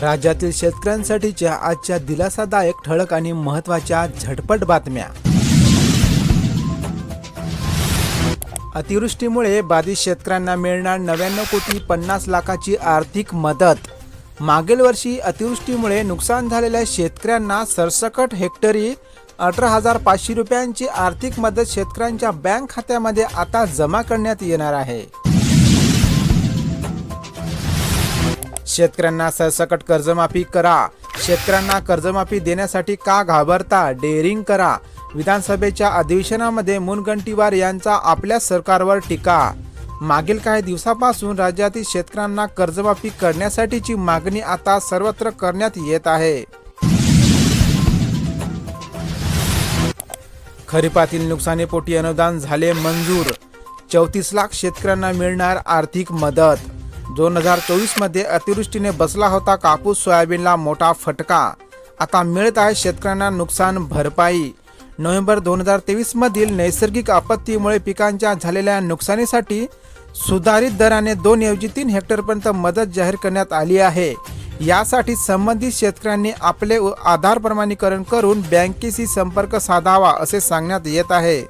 राज्यातील शेतकऱ्यांसाठीच्या आजच्या दिलासादायक ठळक आणि महत्त्वाच्या झटपट बातम्या. अतिवृष्टीमुळे बाधित शेतकऱ्यांना मिळणार नव्याण्णव कोटी पन्नास लाखाची आर्थिक मदत. मागील वर्षी अतिवृष्टीमुळे नुकसान झालेल्या शेतकऱ्यांना सरसकट हेक्टरी अठरा हजार पाचशे रुपयांची आर्थिक मदत शेतकऱ्यांच्या बँक खात्यामध्ये आता जमा करण्यात येणार आहे. शेतकऱ्यांना सरसकट कर्जमाफी करा. शेतकऱ्यांना कर्जमाफी देण्यासाठी का घाबरता? डेअरिंग करा. विधानसभेच्या अधिवेशनामध्ये मुनगंटीवार यांचा आपल्या सरकारवर टीका. मागील काही दिवसापासून राज्यातील शेतकऱ्यांना कर्जमाफी करण्यासाठीची मागणी आता सर्वत्र करण्यात येत आहे. खरीपातील नुकसानीपोटी अनुदान झाले मंजूर. चौतीस लाख शेतकऱ्यांना मिळणार आर्थिक मदत. दोन हजार चोवीसमध्ये अतिवृष्टीने बसला होता कापूस सोयाबीनला मोठा फटका. आता मिळत आहे शेतकऱ्यांना नुकसान भरपाई. नोव्हेंबर दोन हजार तेवीसमधील नैसर्गिक आपत्तीमुळे पिकांच्या झालेल्या नुकसानीसाठी सुधारित दराने दोन ऐवजी तीन हेक्टरपर्यंत मदत जाहीर करण्यात आली आहे. यासाठी संबंधित शेतकऱ्यांनी आपले आधार प्रमाणीकरण करून बँकेशी संपर्क साधावा असे सांगण्यात येत आहे.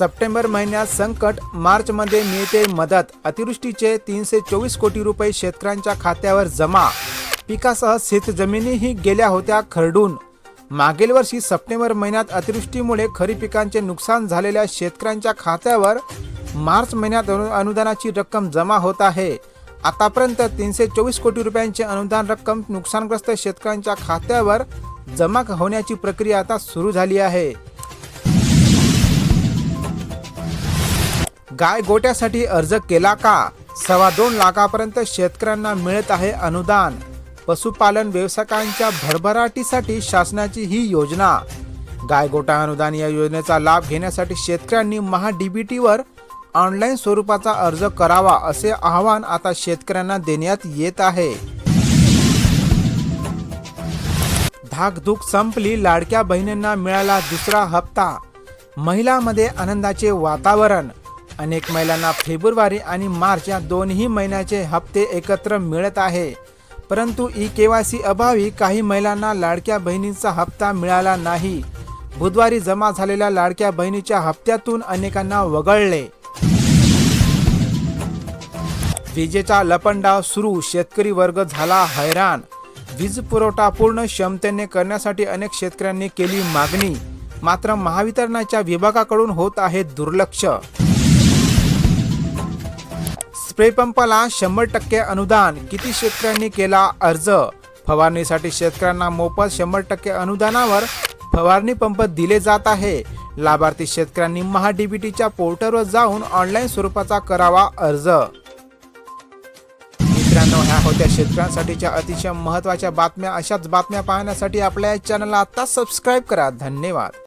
सप्टेंबर महिन्यात संकट मार्चमध्ये मिळते मदत. अतिवृष्टीचे तीनशे चोवीस कोटी रुपये शेतकऱ्यांच्या खात्यावर जमा. पिकासह शेतजमिनीही गेल्या होत्या खरडून. मागील वर्षी सप्टेंबर महिन्यात अतिवृष्टीमुळे खरीप पिकांचे नुकसान झालेल्या शेतकऱ्यांच्या खात्यावर मार्च महिन्यात अनु- अनुदानाची रक्कम जमा होत आहे. आतापर्यंत तीनशे चोवीस कोटी रुपयांची अनुदान रक्कम नुकसानग्रस्त शेतकऱ्यांच्या खात्यावर जमा होण्याची प्रक्रिया आता सुरू झाली आहे. गाय गोट्यासाठी अर्ज केला का? सव्वा दोन लाखापर्यंत शेतकऱ्यांना मिळत आहे अनुदान. पशुपालन व्यवसायांच्या भरभराटीसाठी शासनाची ही योजना. गायगोटा अनुदान या योजनेचा लाभ घेण्यासाठी शेतकऱ्यांनी महा डीबीटीवर ऑनलाईन स्वरूपाचा अर्ज करावा असे आवाहन आता शेतकऱ्यांना देण्यात येत आहे. धाकधूक संपली लाडक्या बहिणींना मिळाला दुसरा हप्ता. महिलांमध्ये आनंदाचे वातावरण. अनेक महिलांना फेब्रुवारी आणि मार्च या दोन्ही महिन्याचे हप्ते एकत्र मिळत आहे. परंतु ई के वाय सी अभावी काही महिलांना लाडक्या बहिणींचा हप्ता मिळाला नाही. बुधवारी जमा झालेल्या लाडक्या बहिणीच्या हप्त्यातून अनेकांना वगळले. विजेचा लपंडाव सुरू शेतकरी वर्ग झाला हैराण. वीज पुरवठा पूर्ण क्षमतेने करण्यासाठी अनेक शेतकऱ्यांनी केली मागणी. मात्र महावितरणाच्या विभागाकडून होत आहे दुर्लक्ष. स्प्रे पंपाला शंभर टक्के अनुदान. किती शेतकऱ्यांनी केला अर्ज? फवारणीसाठी शेतकऱ्यांना मोफत शंभर टक्के अनुदानावर फवारणी पंप दिले जात आहे. लाभार्थी शेतकऱ्यांनी महाडीबीटीच्या पोर्टलवर जाऊन ऑनलाईन स्वरूपाचा करावा अर्ज. मित्रांनो ह्या होत्या शेतकऱ्यांसाठीच्या अतिशय महत्त्वाच्या बातम्या. अशाच बातम्या पाहण्यासाठी आपल्या या चॅनलला आता सबस्क्राईब करा. धन्यवाद.